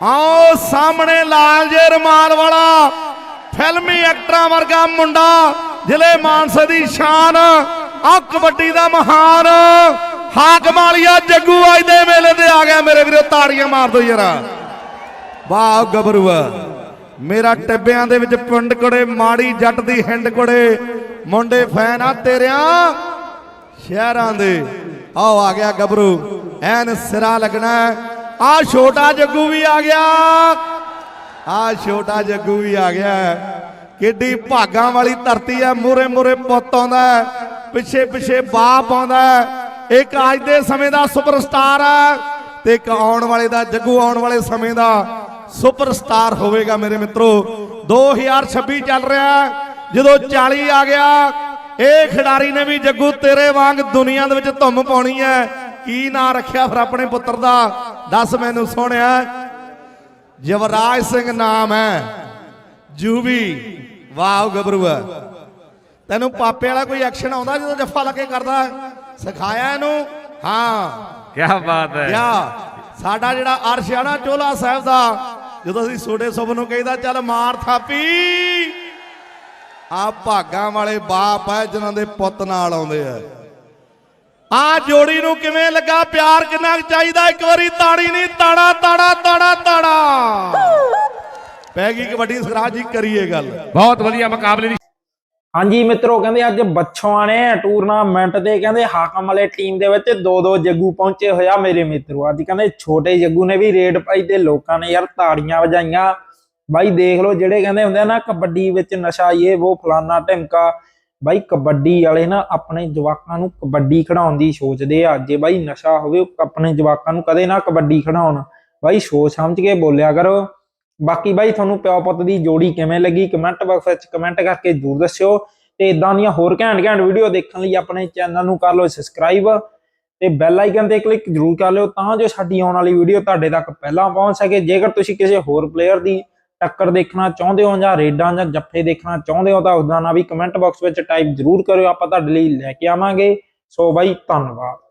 ਆਓ ਸਾਹਮਣੇ ਲਾਲ ਜੇ ਰਮਾਲ ਵਾਲਾ ਫਿਲਮੀ ਐਕਟਰਾਂ ਵਰਗਾ ਮੁੰਡਾ, ਜ਼ਿਲ੍ਹੇ ਮਾਨਸਾ ਦੀ ਸ਼ਾਨ ਆ ਕਬੱਡੀ ਦਾ ਮਹਾਨ, ਹਾਕਮ ਵਾਲੀਆ ਜੱਗੂ ਅੱਜ ਦੇ ਮੇਲੇ ਤੇ ਆ ਗਿਆ ਮੇਰੇ ਵੀਰੋ, ਤਾੜੀਆਂ ਮਾਰ ਦੋ ਯਾਰਾ। ਵਾਹ ਗੱਭਰੂਆ ਮੇਰਾ ਟਿੱਬਿਆਂ ਦੇ ਵਿੱਚ ਪਿੰਡ ਕੋੜੇ, ਮਾੜੀ ਜੱਟ ਦੀ ਹਿੰਡ ਕੋੜੇ, ਮੁੰਡੇ ਫੈਨ ਆ ਤੇਰਿਆਂ ਸ਼ਹਿਰਾਂ ਦੇ। ਆਓ ਆ ਗਿਆ ਗੱਭਰੂ, ਐਨ ਸਿਰਾ ਲੱਗਣਾ ਆ ਛੋਟਾ ਜੱਗੂ ਵੀ ਆ ਗਿਆ। ਆ ਛੋਟਾ ਜੱਗੂ ਵੀ ਆ ਗਿਆ। ਕਿੱਡੀ ਭਾਗਾਂ ਵਾਲੀ ਧਰਤੀ ਹੈ ਮੂਰੇ ਮੂਰੇ ਪੁੱਤ ਆਉਂਦਾ ਪਿੱਛੇ ਪਿੱਛੇ ਬਾਪ ਆਉਂਦਾ ਇੱਕ ਅੱਜ ਦੇ ਸਮੇਂ ਦਾ ਸੁਪਰਸਟਾਰ ਹੈ ਤੇ ਇੱਕ ਆਉਣ ਵਾਲੇ ਦਾ, ਜੱਗੂ ਆਉਣ ਵਾਲੇ ਸਮੇਂ ਦਾ ਸੁਪਰਸਟਾਰ ਹੋਵੇਗਾ ਮੇਰੇ ਮਿੱਤਰੋ। 2026 ਚੱਲ ਰਿਹਾ ਜਦੋਂ 40 ਆ ਗਿਆ, ਇਹ ਖਿਡਾਰੀ ਨੇ ਵੀ ਜੱਗੂ ਤੇਰੇ ਵਾਂਗ ਦੁਨੀਆ ਦੇ ਵਿੱਚ ਧੁੰਮ ਪਾਉਣੀ ਹੈ ਕੀ ਨਾਂ ਰੱਖਿਆ ਫਿਰ ਆਪਣੇ ਪੁੱਤਰ ਦਾ? ਦੱਸ ਮੈਨੂੰ ਸੋਹਣਿਆ ਯਵਰਾਜ ਸਿੰਘ ਨਾਮ ਹੈ ਜੂਬੀ ਵਾਹ ਗੱਭਰੂਆ ਤੈਨੂੰ ਪਾਪੇ ਵਾਲਾ ਕੋਈ ਐਕਸ਼ਨ ਆਉਂਦਾ ਜਦੋਂ ਜੱਫਾ ਲੱਗੇ ਕਰਦਾ? ਸਿਖਾਇਆ ਇਹਨੂੰ? ਹਾਂ। ਕੀ ਬਾਤ ਹੈ। ਯਾ ਸਾਡਾ ਜਿਹੜਾ ਅਰਸ਼ ਆ ਨਾ ਚੋਲਾ ਸਾਹਿਬ ਦਾ ਜਦੋਂ ਅਸੀਂ ਛੋਟੇ ਸੁਭ ਨੂੰ ਕਹਿੰਦਾ ਚੱਲ ਮਾਰ ਥਾਪੀ। ਆ ਭਾਗਾਂ ਵਾਲੇ ਬਾਪ ਹੈ ਜਿਨ੍ਹਾਂ ਦੇ ਪੁੱਤ ਨਾਲ ਆਉਂਦੇ ਆ। ਆ ਜੋੜੀ ਨੂੰ ਕਿਵੇਂ ਲੱਗਾ? ਪਿਆਰ ਕਿੰਨਾ ਚਾਹੀਦਾ? ਇੱਕ ਵਾਰੀ ਤਾੜੀ ਨਹੀਂ ਤਾੜਾ ਤਾੜਾ ਤਾੜਾ ਤਾੜਾ। ਪੈ ਗਈ ਕਬੱਡੀ ਸਰਾਜ ਜੀ ਕਰੀਏ ਗੱਲ। ਬਹੁਤ ਵਧੀਆ ਮੁਕਾਬਲੇ ਦੀ। ਹਾਂਜੀ ਮਿੱਤਰੋ ਕਹਿੰਦੇ ਅੱਜ ਬੱਛੋਆਂ ਨੇ ਟੂਰਨਾਮੈਂਟ ਦੇ ਕਹਿੰਦੇ ਹਾਕਮ ਵਾਲੇ ਟੀਮ ਦੇ ਵਿੱਚ ਦੋ ਦੋ ਜੱਗੂ ਪਹੁੰਚੇ ਹੋਇਆ ਮੇਰੇ ਮਿੱਤਰੋ। ਅੱਜ ਕਹਿੰਦੇ ਛੋਟੇ ਜੱਗੂ ਨੇ ਵੀ ਰੇਡ ਪਾਈ ਤੇ ਲੋਕਾਂ ਨੇ ਯਾਰ ਤਾੜੀਆਂ ਵਜਾਈਆਂ। ਬਾਈ ਦੇਖ ਲਓ ਜਿਹੜੇ ਕਹਿੰਦੇ ਹੁੰਦੇ ਆ ਨਾ ਕਬੱਡੀ ਵਿੱਚ ਨਸ਼ਾ ਇਹ ਉਹ ਫਲਾਨਾ ਢਿਮਕਾ। ਬਾਈ ਕਬੱਡੀ ਵਾਲੇ ਨਾ ਆਪਣੇ ਜਵਾਕਾਂ ਨੂੰ ਕਬੱਡੀ ਖਿਡਾਉਣ ਦੀ ਸੋਚਦੇ ਆ ਜੇ ਬਾਈ ਨਸ਼ਾ ਹੋਵੇ, ਆਪਣੇ ਜਵਾਕਾਂ ਨੂੰ ਕਦੇ ਨਾ ਕਬੱਡੀ ਖਿਡਾਉਣ। ਬਾਈ ਸੋਚ ਸਮਝ ਕੇ ਬੋਲਿਆ ਕਰੋ। ਬਾਕੀ ਬਾਈ ਤੁਹਾਨੂੰ ਪਿਓ ਪੁੱਤ ਦੀ ਜੋੜੀ ਕਿਵੇਂ ਲੱਗੀ ਕਮੈਂਟ ਬਾਕਸ ਵਿੱਚ ਕਮੈਂਟ ਕਰਕੇ ਜ਼ਰੂਰ ਦੱਸਿਓ। ਤੇ ਇਦਾਂ ਦੀਆਂ ਹੋਰ ਘੈਂਟ ਘੈਂਟ ਵੀਡੀਓ ਦੇਖਣ ਲਈ ਆਪਣੇ ਚੈਨਲ ਨੂੰ ਕਰ ਲਓ ਸਬਸਕ੍ਰਾਈਬ ਤੇ ਬੈਲ ਆਈਕਨ ਤੇ ਕਲਿੱਕ ਜ਼ਰੂਰ ਕਰ ਲਿਓ ਤਾਂ ਜੋ ਸਾਡੀ ਆਉਣ ਵਾਲੀ ਵੀਡੀਓ ਤੁਹਾਡੇ ਤੱਕ ਪਹਿਲਾਂ ਪਹੁੰਚ ਸਕੇ। ਜੇਕਰ ਤੁਸੀਂ ਕਿਸੇ ਹੋਰ ਪਲੇਅਰ ਦੀ ਟੱਕਰ ਦੇਖਣਾ ਚਾਹੁੰਦੇ ਹੋ ਜਾਂ ਰੇਡਾਂ ਜਾਂ ਜੱਫੇ ਦੇਖਣਾ ਚਾਹੁੰਦੇ ਹੋ ਤਾਂ ਉਸਦਾ ਨਾਂ ਵੀ ਕਮੈਂਟ ਬਾਕਸ ਵਿੱਚ ਟਾਈਪ ਜ਼ਰੂਰ ਕਰਿਓ, ਆਪਾਂ ਤੁਹਾਡੇ ਲਈ ਲੈ ਕੇ ਆਵਾਂਗੇ। ਸੋ ਬਾਈ, ਧੰਨਵਾਦ।